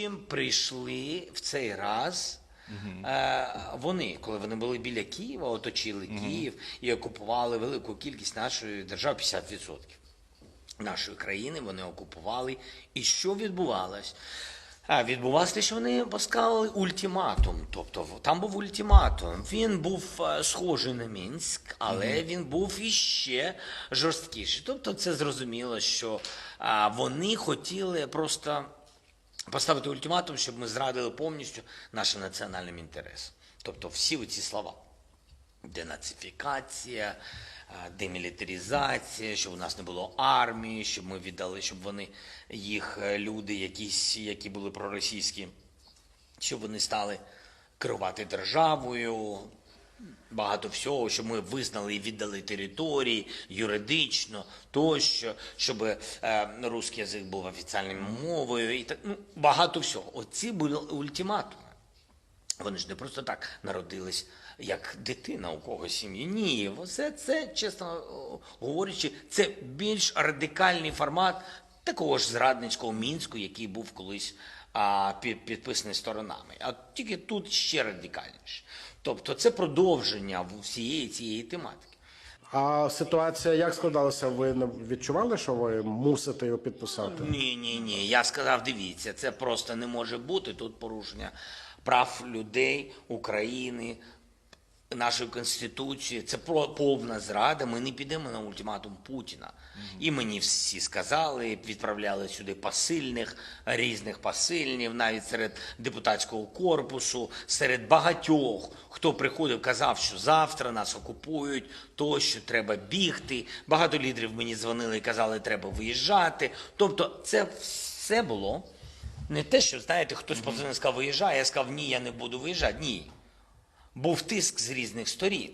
чим прийшли в цей раз е, вони, коли вони були біля Києва, оточили Київ і окупували велику кількість нашої держави 50% нашої країни, вони окупували. І що відбувалось? А, відбувалося те, що вони поставили ультиматум. Тобто там був ультиматум. Він був е, схожий на Мінськ, але він був іще жорсткіший. Тобто, це зрозуміло, що а, вони хотіли просто поставити ультиматум, щоб ми зрадили повністю нашим національним інтересам. Тобто, всі ці слова денацифікація, е, демілітаризація, щоб у нас не було армії, щоб ми віддали, щоб вони їх е, люди, якісь, які були проросійські, щоб вони стали керувати державою. Багато всього, щоб ми визнали і віддали території юридично, тощо, щоб е, русський язик був офіціальною мовою, і так ну багато всього. Оці були ультиматуми. Вони ж не просто так народились як дитина у когось сім'ї. Ні, все це, чесно говорячи, це більш радикальний формат такого ж зрадницького мінську, який був колись підписаний сторонами. А тільки тут ще радикальніше. Тобто це продовження всієї цієї тематики. А ситуація як складалася? Ви не відчували, що ви мусите його підписати? Ні, ні, ні. Я сказав, дивіться, це просто не може бути. Тут порушення прав людей, України, нашої конституції. Це про повна зрада. Ми не підемо на ультиматум Путіна. І мені всі сказали, відправляли сюди посильних, різних посильнів, навіть серед депутатського корпусу, серед багатьох, хто приходив, казав, що завтра нас окупують, то що треба бігти. Багато лідерів мені дзвонили і казали, треба виїжджати. Тобто, це все було не те, що знаєте, хтось позвонив, сказав, виїжджай, я сказав, ні, я не буду виїжджати. Ні. Був тиск з різних сторін.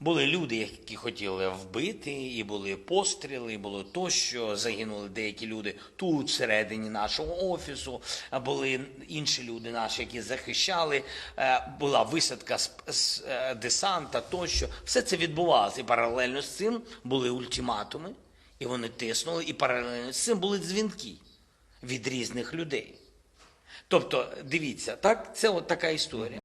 Були люди, які хотіли вбити, і були постріли, і було тощо. Загинули деякі люди тут, всередині нашого офісу. Були інші люди наші, які захищали. Е, Була висадка з, е, десанта тощо. Все це відбувалося. І паралельно з цим були ультиматуми, і вони тиснули, і паралельно з цим були дзвінки від різних людей. Тобто, дивіться, так, це от така історія.